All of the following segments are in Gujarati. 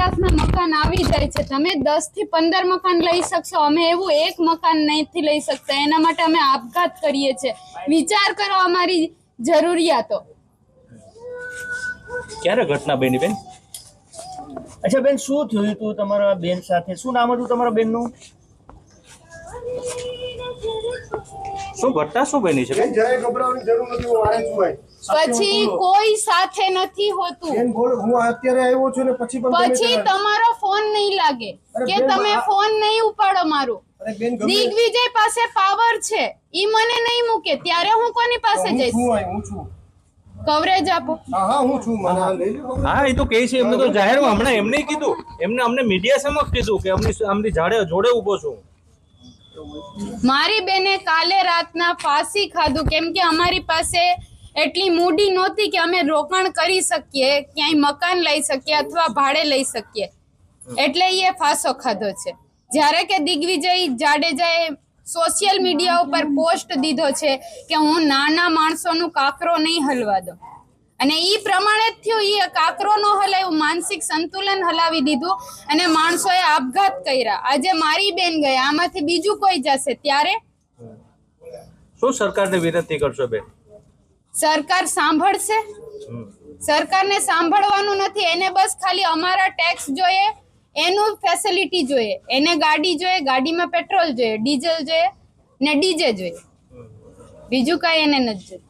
લાખના મકાન આવી જાય છે. તમે દસથી પંદર મકાન લઈ શકશો. અમે એવું એક મકાન નહીંથી લઈ શકતા. એના માટે અમે આપઘાત કરીએ છીએ. વિચાર કરો અમારી જરૂરિયાતો. ક્યારે ઘટના બની બેન? અચ્છા બેન શું થયું હતું તમારા બેન સાથે? શું નામ હતું તમારા બેનનું? શું ઘટના શું બની છે? જરાય ગભરાવાની જરૂર નથી હું વારે છું ભાઈ. પછી કોઈ સાથે નથી હોતું. બેન બોલ હું અત્યારે આવ્યો છું ને પછી પણ પછી તમારો ફોન નહીં લાગે. કે તમે ફોન નહીં ઉપાડો મારો. અરે બેન દિગ્વિજય પાસે પાવર છે. ઈ મને નહીં મૂકે. ત્યારે હું કોની પાસે જઈશ? હું છું. કવરેજ આપો. હા હા હું છું મને હા લઈ લો. હા એ તો કહે છે એમને તો જાહેરમાં હમણાં એમને કીધું. એમને અમને મીડિયા સમક્ષ કીધું કે અમની આમની જાડે જોડે ઊભો છું. મારી બેને કાલે રાતના ફાંસી ખાધું. કેમ કે અમારી પાસે એટલી મૂડી નહોતી કે અમે રોકાણ કરી શકીએ, ક્યાંય મકાન લઈ શકીએ અથવા ભાડે લઈ શકીએ. એટલે એ ફાંસો ખાધો છે. જ્યારે કે દિગ્વિજય જાડેજાએ સોશિયલ મીડિયા ઉપર પોસ્ટ દીધો છે કે હું નાના માણસોનું કાકરો નહીં હલવા દઉં. અને એ પ્રમાણે જ થયું. એ કાકરો નો હલાવ્યું માનસિક સંતુલન હલાવી દીધું અને માણસોએ આપઘાત કર્યા. આજે મારી બેન ગયા આમાંથી બીજું કોઈ જશે ત્યારે? શું સરકારને વિનંતી કરશો બેન? સરકાર સાંભળશે. સરકારને સાંભળવાનું નથી. એને બસ ખાલી અમારા ટેક્સ જોઈએ એનું ફેસિલિટી જોઈએ. એને ગાડી જોઈએ ગાડીમાં પેટ્રોલ જોઈએ ડીઝલ જોઈએ ને ડીજે જોઈએ. બીજું કાંઈ એને નથી જોઈતું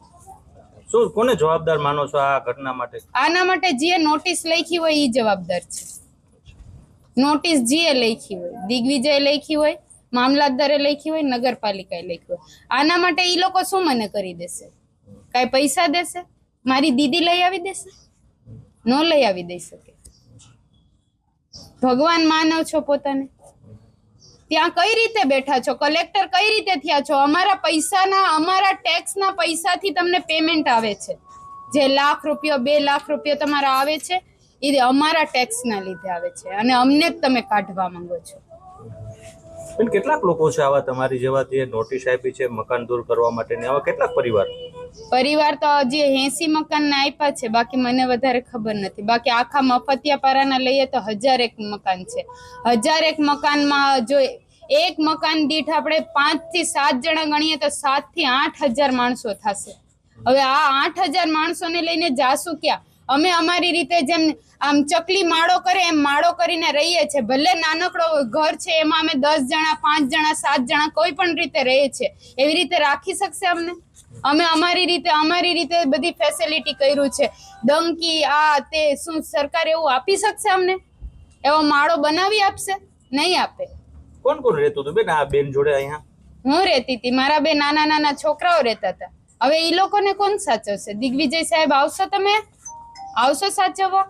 શું, કોને જવાબદાર માનો છો આ ઘટના માટે? આના માટે જે નોટિસ લખી હોય એ જવાબદાર છે. નોટિસ જે લખી હોય, દિગ્વિજય લખી હોય, મામલતદારે લખી હોય, નગરપાલિકાએ લખી હોય. આના માટે એ લોકો શું મને કરી દેશે? કાંઈ પૈસા દેશે? મારી દીદી લઈ આવી દેશે? ન લઈ આવી દઈ શકે. ભગવાન માનવ છો પોતાને? ત્યાં કઈ રીતે બેઠા છો? કલેક્ટર કઈ રીતે થયા છો? અમારા પૈસાના, અમારા ટેક્સના પૈસાથી તમને પેમેન્ટ આવે છે. જે લાખ રૂપિયો, બે લાખ રૂપિયો તમારા આવે છે, એ અમારા ટેક્સના લીધે આવે છે અને અમને જ તમે કાઢવા માંગો છો. કેટલાક લોકો છે આવા તમારી જેવા જે નોટિસ આપી છે, મકાન દૂર કરવા માટેની, આવા કેટલાક પરિવાર? પરિવાર તો હજી એસી મકાન આપ્યા છે, બાકી મને વધારે ખબર નથી. બાકી આખા મફતિયાપારાના લઈએ તો હજાર એક મકાન છે. હજાર એક મકાનમાં જો એક મકાન દીઠ આપણે પાંચથી સાત જણા ગણીએ તો સાતથી આઠ હજાર માણસો થશે. હવે આ આઠ હજાર માણસોને લઈને જાશું ક્યાં? અમે અમારી રીતે જેમ આમ ચકલી માળો કરે એમ માળો કરીને રહીએ છીએ ભલે નાનકડો ઘર છે, એમાં અમે દસ જણા, પાંચ જણા, સાત જણા કોઈ પણ રીતે રહીએ છીએ એવી રીતે રાખી શકશે અમને? અમે અમારી રીતે અમારી રીતે બધી ફેસિલિટી કર્યું છે. ડંકી આ તે શું સરકાર એવું આપી શકશે અમને? એવો માળો બનાવી આપશે? નહીં આપે. કોણ કોણ રહેતું હતું બેન? આ બેન જોડે અહીંયા? હું રહેતી હતી. મારા બે નાના નાના છોકરાઓ રહેતા હતા. હવે એ લોકોને કોણ સાચવશે? દિગ્વિજય સાહેબ આવશો તમે? આવશો સાચવવા?